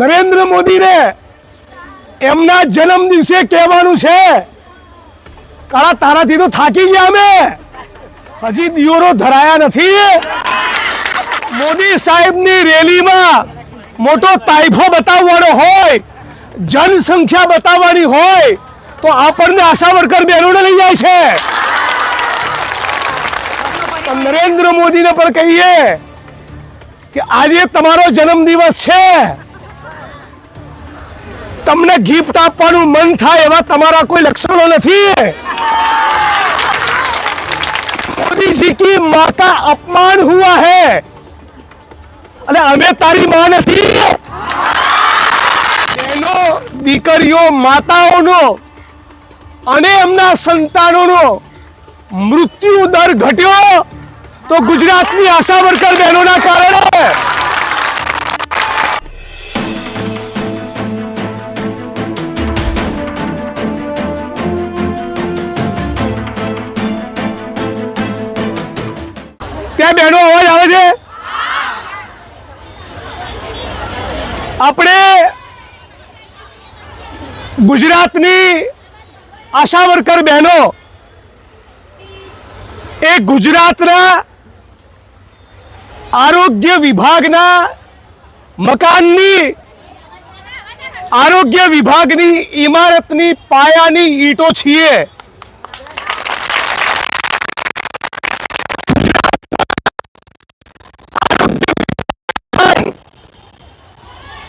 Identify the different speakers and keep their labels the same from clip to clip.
Speaker 1: નરેન્દ્ર મોદીને એમના જન્મ દિવસે કહેવાનું છે, કાળા તારાથી તો થાકી ગયા અમે. હજી દિયોરો ધરાયા નથી. મોદી સાહેબની રેલીમાં મોટો તાઇફો બતાવવાનો હોય, જનસંખ્યા બતાવવાની હોય, તો આપણને આશા વર્કર બહેનોને લઈ જાય છે. નરેન્દ્ર મોદીને પણ કહીએ કે આજે તમારો જન્મદિવસ છે. તમને ગિફ્ટ આપવાનું મન થાય એવા તમારા કોઈ લક્ષણો નથી. મોદીજી કી માતા અપમાન હુઆ હે? અને અમે તારી માં નથી. એનો દીકરીઓ, માતાઓનો અને એમના સંતાનોનો મૃત્યુ દર ઘટ્યો તો ગુજરાતની આશા વર્કર બહેનોના કારણે. ત્યાં બહેનો અવાજ આવે છે? આપણે ગુજરાતની આશા વર્કર બહેનો, એ ગુજરાતના આરોગ્ય વિભાગના મકાનની આરોગ્ય વિભાગની ઇમારતની પાયાની ઈંટો છીએ.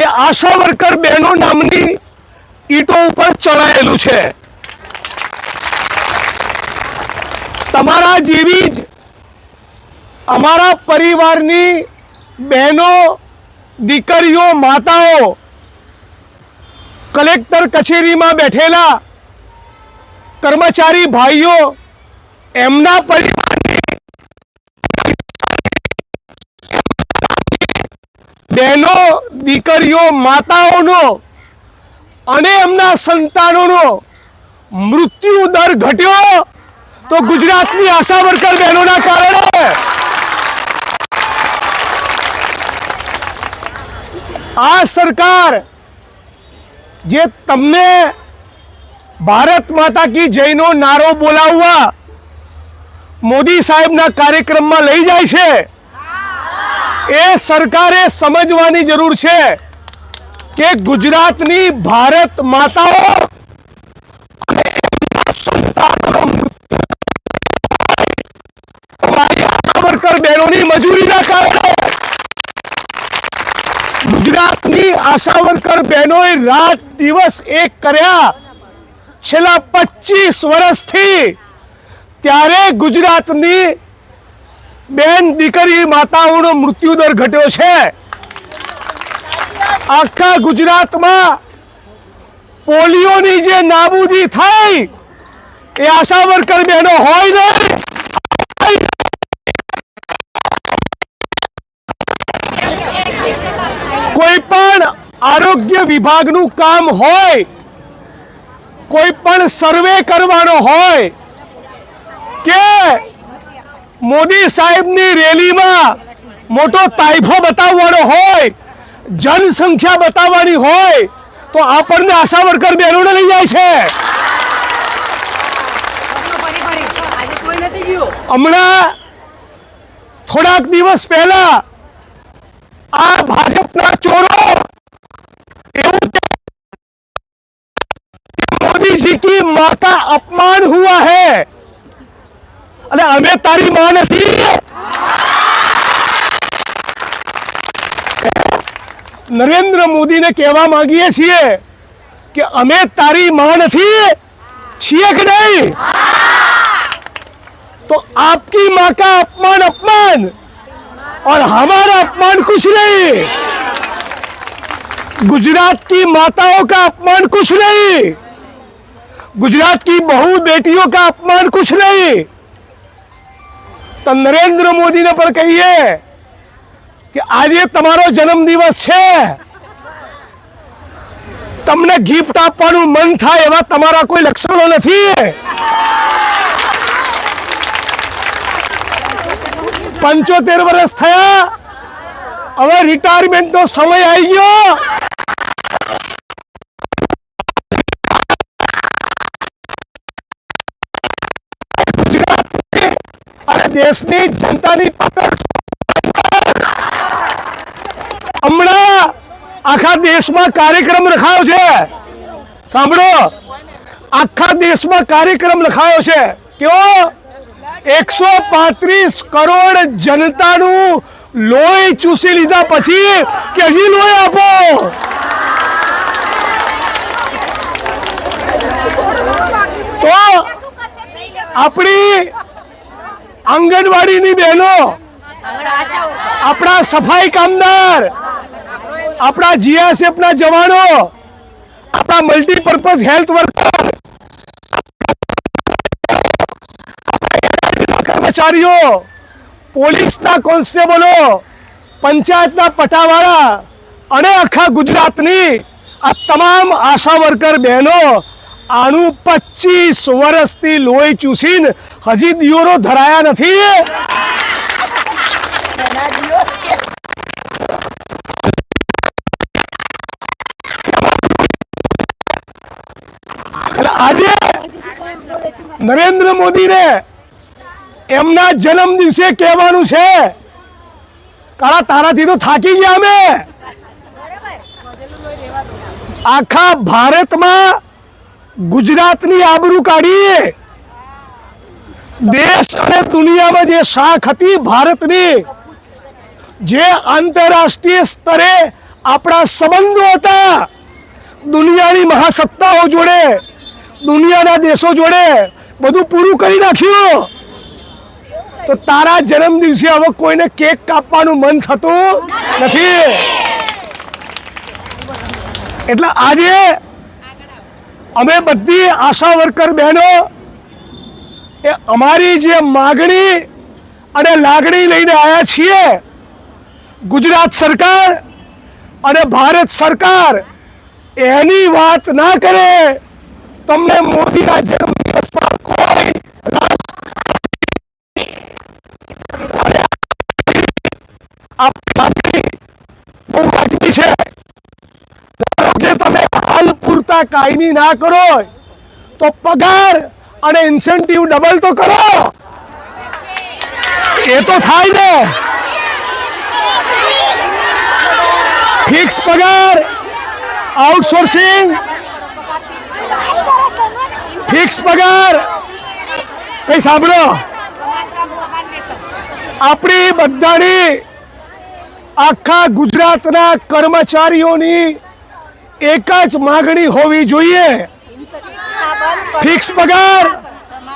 Speaker 1: એ આશા વર્કર બહેનો નામની ઈટો ઉપર ચડાયેલું છે. તમારા જેવી જ અમારા પરિવારની બહેનો, દીકરીઓ, માતાઓ કલેક્ટર કચેરીમાં બેઠેલા કર્મચારી ભાઈઓ, એમના પરિવારની બહેનો, દીકરીઓ, માતાઓનો અને એમના સંતાનોનો મૃત્યુ દર ઘટ્યો તો ગુજરાતની આશા વર્કર બહેનોના કારણે. આ સરકાર જે તમને ભારત માતા કી જયનો નારો બોલાવવા મોદી સાહેબના કાર્યક્રમમાં લઈ જાય છે એ સરકારે સમજવાની જરૂર છે કે ગુજરાતની ભારત માતાઓ વર્કર બહેનોની મજૂરીના કારણે ગુજરાતની આશા વર્કર બહેનોએ રાત દિવસ એક કર્યા. છેલ્લા પચીસ વર્ષથી ત્યારે ગુજરાતની બેન દીકરી માતાઓનો મૃત્યુદર ઘટ્યો છે. આખા ગુજરાતમાં પોલિયોની જે નાબૂદી થઈ, એ આશા વર્કર બહેનો હોય નહીં. કોઈ પણ આરોગ્ય વિભાગનું કામ હોય, કોઈ પણ સર્વે કરવાનો હોય, કે મોદી સાહેબની રેલીમાં મોટો તાઇફો બતાવવાનો હોય, જનસંખ્યા બતાવવાની હોય, તો આપણને આશા વર્કર બહેનોને લઈ જાય છે. હમણાં થોડાક દિવસ પહેલા આ ભાજપના ચોરો એવું મોદીજી કી માતા અપમાન હુઆ હૈ. અને અમે તારી માં નથી નરેન્દ્ર મોદીને કહેવા માંગીએ છીએ કે અમે તારી માં નથી છીએ કે નહીં तो आपकी माँ का अपमान अपमान और हमारा अपमान कुछ नहीं गुजरात की माताओं का अपमान कुछ नहीं गुजरात की बहू बेटियों का अपमान कुछ नहीं તો નરેન્દ્ર મોદીને પણ કહીએ કે આજે તમારો જન્મદિવસ છે. તમને ગિફ્ટ આપવાનું મન થાય એવા તમારા કોઈ લક્ષણો નથી. પંચોતેર વર્ષ થયા, હવે રિટાયરમેન્ટ નો સમય આવી ગયો. દેશની જનતાની હમણાં આખા દેશમાં કાર્યક્રમ રખાયો છે. સાંભળો. આખા દેશમાં કાર્યક્રમ લખાયો છે. કેવો? એકસો પાંત્રીસ કરોડ જનતાનું લોહી ચૂસી લીધા પછી કે હજી લોહી આપો? તો આપણી આંગણવાડીની બહેનો, આપણા સફાઈ કામદાર, આપણા જીએસએફ ના જવાનો, આપણા મલ્ટીપર્પઝ હેલ્થ વર્કર કર્મચારીઓ, પોલીસના કોન્સ્ટેબલો, પંચાયતના પટાવાળા અને આખા ગુજરાતની આ તમામ આશા વર્કર બહેનો આનું પચીસ વર્ષથી લોહી ચૂસીને હજી દિયોરો ધરાયા નથી. આજે નરેન્દ્ર મોદીને એમના જન્મ દિવસે કહેવાનું છે. કાળા તારાથી તો થાકી ગયા અમે. આખા ભારતમાં ગુજરાતની આબરૂ કાઢી. દેશ અને દુનિયામાં જે શાખ હતી ભારતની, જે આંતરરાષ્ટ્રીય સ્તરે આપણા સંબંધો હતા, દુનિયાની મહાસત્તાઓ જોડે, દુનિયાના દેશો જોડે બધું પૂરું કરી નાખ્યું. તો તારા જન્મ દિવસે હવે કોઈને કેક કાપવાનું મન થતું નથી. એટલે આજે અમે બધી આશા વર્કર બહેનો, એ અમારી જે માગણી અને લાગણી લઈને આવ્યા છીએ, ગુજરાત સરકાર અને ભારત સરકાર એની વાત ના કરે, તમને મોદીના જન્મ દિવસમાં કોઈ રસ આ લાગણી બહુ વાજબી છે ધારો કે તમે હાલ કાયમી ના કરો તો પગાર અને ઇન્સેન્ટિવ ડબલ તો કરો. એ તો થાય ને. ફિક્સ પગાર આઉટસોર્સિંગ ફિક્સ પગાર. કઈ સાંભળો? આપણી બધાની આખા ગુજરાતના કર્મચારીઓની એક જ માગણી હોવી જોઈએ. ફિક્સ પગાર,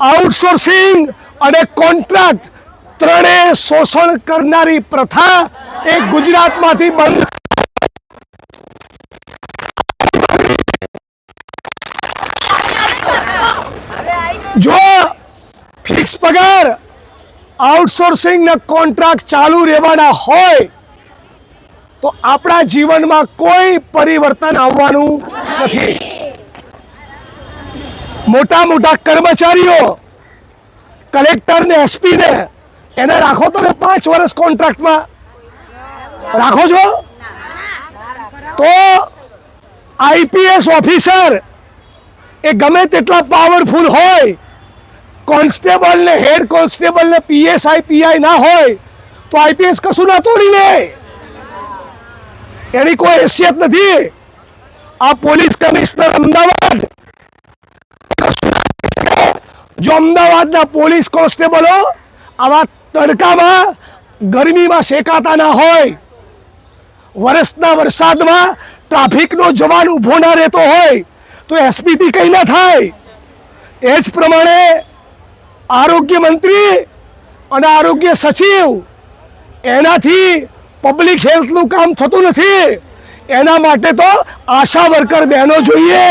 Speaker 1: આઉટસોર્સિંગ અને કોન્ટ્રાક્ટ ત્રણે શોષણ કરનારી પ્રથા એ ગુજરાતમાંથી બંધ જો ફિક્સ પગાર, આઉટસોર્સિંગ ને કોન્ટ્રાક્ટ ચાલુ રહેવાના હોય તો આપણા જીવનમાં કોઈ પરિવર્તન આવવાનું નથી. મોટા મોટા કર્મચારીઓ કલેક્ટર ને એસપી ને એને રાખો તમે પાંચ વર્ષ કોન્ટ્રાક્ટમાં. રાખો છો? તો આઈપીએસ ઓફિસર એ ગમે તેટલા પાવરફુલ હોય કોન્સ્ટેબલ ને હેડ કોન્સ્ટેબલ ને પીએસઆઈ પીઆઈ ના હોય, તો આઈપીએસ કશું ના તોડી લે. એની કોઈ હેસિયત નથી. આ પોલીસ કમિશનર અમદાવાદ જો અમદાવાદના પોલીસ કોન્સ્ટેબલો આવા તડકામાં ગરમીમાં શેકાતા ના હોય, વરસના વરસાદમાં ટ્રાફિકનો જવાન ઊભો ના રહેતો હોય, તો એસપીથી કંઈ ના થાય. એ જ પ્રમાણે આરોગ્ય મંત્રી અને આરોગ્ય સચિવ એનાથી પબ્લિક હેલ્થનું કામ થતું નથી. એના માટે તો આશા વર્કર બહેનો જોઈએ.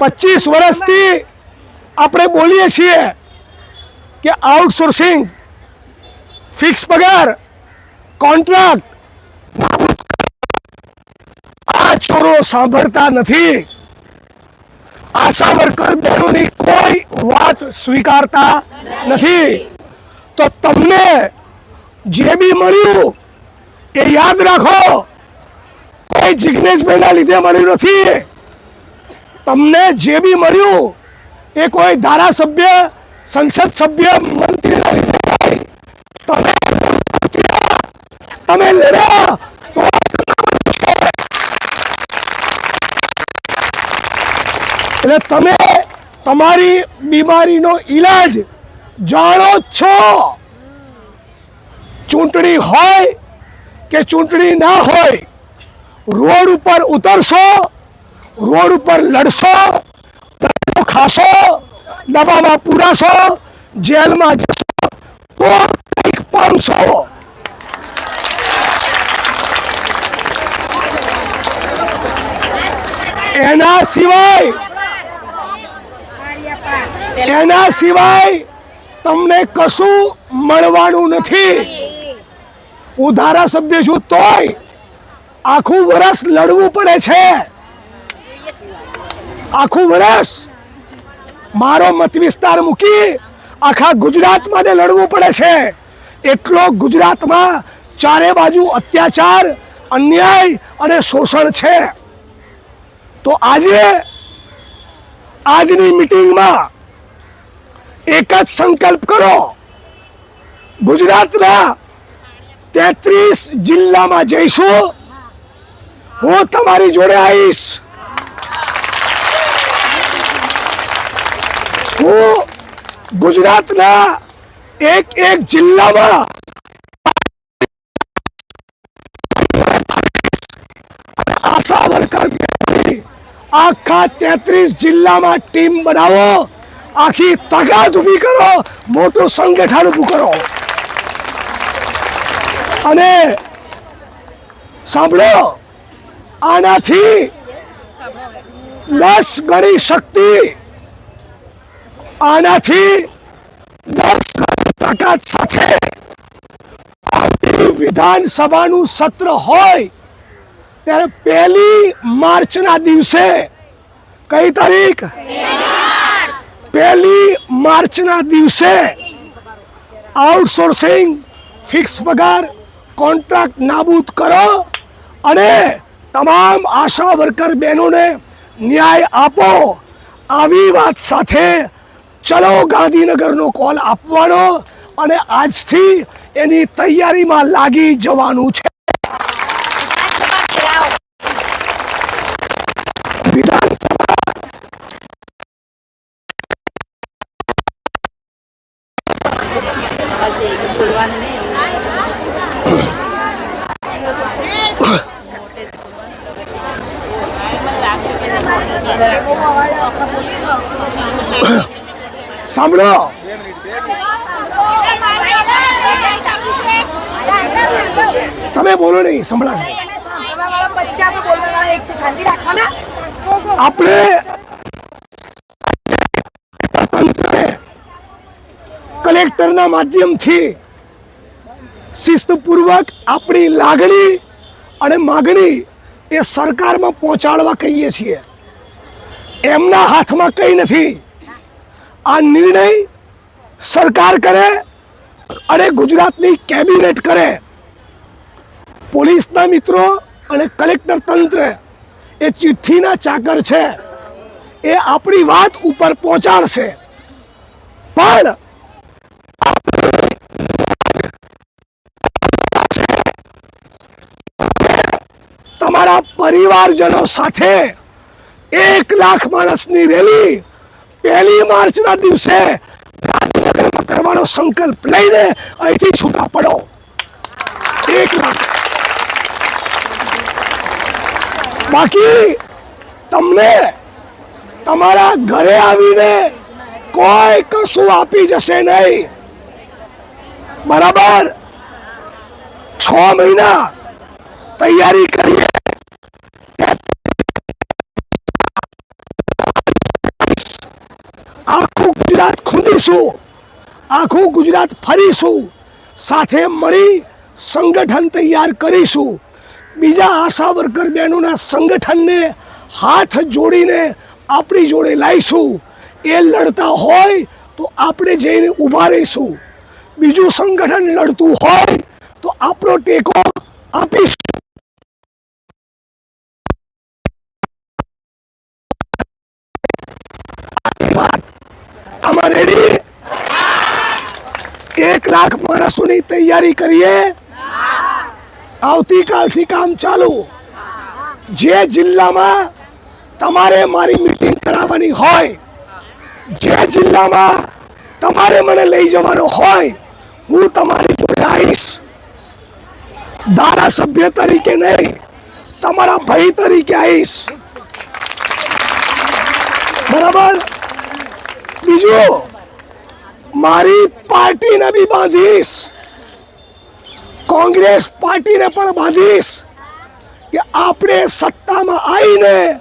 Speaker 1: પચીસ વર્ષથી આપણે બોલીએ છીએ કે આઉટસોર્સિંગ ફિક્સ પગાર કોન્ટ્રાક્ટ આ ચોરો સાંભળતા નથી. આશા વર્કર બહેનોની કોઈ વાત સ્વીકારતા નથી. તો તમને જે બી મળ્યું એ યાદ રાખો. કોઈ જિગ્નેશભાઈના લીધે મળ્યું નથી. તમને જે બી મળ્યું એ કોઈ ધારાસભ્ય, સંસદ સભ્ય, મંત્રીના લીધે તમે તમે લડ્યા એટલે તમે તમારી બીમારીનો ઈલાજ જાણો છો? ચૂંટણી હોય કે ચૂંટણી ના હોય, રોડ ઉપર ઉતરશો, રોડ ઉપર લડશો ખાશો ડબ્બામાં પૂરાશો, જેલમાં જશો, તો કંઈક પામશો. એના સિવાય એના સિવાય તમને કશું મળવાનું નથી. હું ધારાસભ્ય છું તોય આખું વર્ષ લડવું પડે છે. આખું વર્ષ મારો મત વિસ્તાર મૂકી આખા ગુજરાત માટે લડવું પડે છે, એટલો ગુજરાતમાં ચારે બાજુ અત્યાચાર, અન્યાય અને શોષણ છે. તો આજે આજની મિટિંગમાં એક જ સંકલ્પ કરો ગુજરાતના તેત્રીસ જિલ્લામાં જઈશું હું તમારી જોડે આવીશ હું ગુજરાતના એક એક જિલ્લામાં આશા વર્કર બેઠી આખા તેત્રીસ જિલ્લામાં ટીમ બનાવો આખી તાકાત ઊભી કરો, મોટું સંગઠન ઊભું કરો. અને સાંભળો, આનાથી દસ ગણી શક્તિ, આનાથી દસ ગણી તાકાત સાથે વિધાનસભાનું સત્ર હોય, ત્યારે પહેલી માર્ચના દિવસે કઈ તારીખ? પહેલી માર્ચના દિવસે આઉટસોર્સિંગ ફિક્સ પગાર કોન્ટ્રાક્ટ નાબૂદ કરો અને તમામ આશા વર્કર બહેનોને ન્યાય આપો. આવી વાત સાથે ચલો ગાંધીનગરનો કોલ આપવાનો અને આજથી એની તૈયારીમાં લાગી જવાનું છે. સાંભળો. તમે બોલો નહીં સંભળાશે આપણે કલેક્ટરના માધ્યમથી શિસ્તપૂર્વક આપણી લાગણી અને માગણી એ સરકારમાં પહોંચાડવા કહીએ છીએ. એમના હાથમાં કંઈ નથી. આ નિર્ણય સરકાર કરે અને ગુજરાતની કેબિનેટ કરે. પોલીસના મિત્રો અને કલેક્ટર તંત્ર એ ચિઠ્ઠીના ચાકર છે. એ આપણી વાત ઉપર પહોંચાડશે. પણ તમારા પરિવારજનો સાથે એક લાખ માણસની રેલી પહેલી માર્ચના દિવસે ગાંધીનગરમાં કરવાનો સંકલ્પ લઈને અહીંથી છૂટા પડો એક લાખ બાકી તમને તમારા ઘરે આવીને કોઈ કશું આપી જશે નહીં બરાબર છ મહિના તૈયારી કરીએ આખું ગુજરાત ખુંદીશું આખું ગુજરાત ફરીશું. સાથે મળી સંગઠન તૈયાર કરીશું. બીજા આશા વર્કર બહેનોના સંગઠનને હાથ જોડીને આપણી જોડે લાવીશું એ લડતા હોય તો આપણે જઈને ઊભા રહીશું. બીજું સંગઠન લડતું હોય તો આપણો ટેકો આપીશું. એક લાખ માણસોની તૈયારી કરીએ? આવતીકાલથી કામ ચાલુ. જે જિલ્લામાં તમારે મારી મિટિંગ કરાવવાની હોય, જે જિલ્લામાં તમારે મને લઈ જવાનો હોય, હું તમારી જોડે આવીશ. ધારાસભ્ય તરીકે નહીં, તમારા ભાઈ તરીકે આવીશ. બરાબર? બીજું? મારી પાર્ટીને બી બાંધીશ. કોંગ્રેસ પાર્ટીને પણ બાંધીશ કે આપણે સત્તામાં આવીને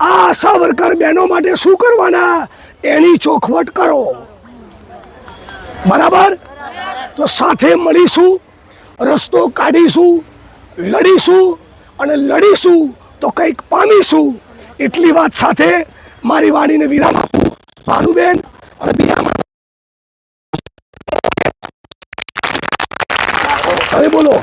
Speaker 1: આ સાવરકર બહેનો માટે શું કરવાના એની ચોખવટ કરો. બરાબર? તો સાથે મળીશું, રસ્તો કાઢીશું, લડીશું અને લડીશું તો કંઈક પામીશું. એટલી વાત સાથે મારી વાણીને વિરામ આપું. ભાનુબેન અને બીજા હવે બોલો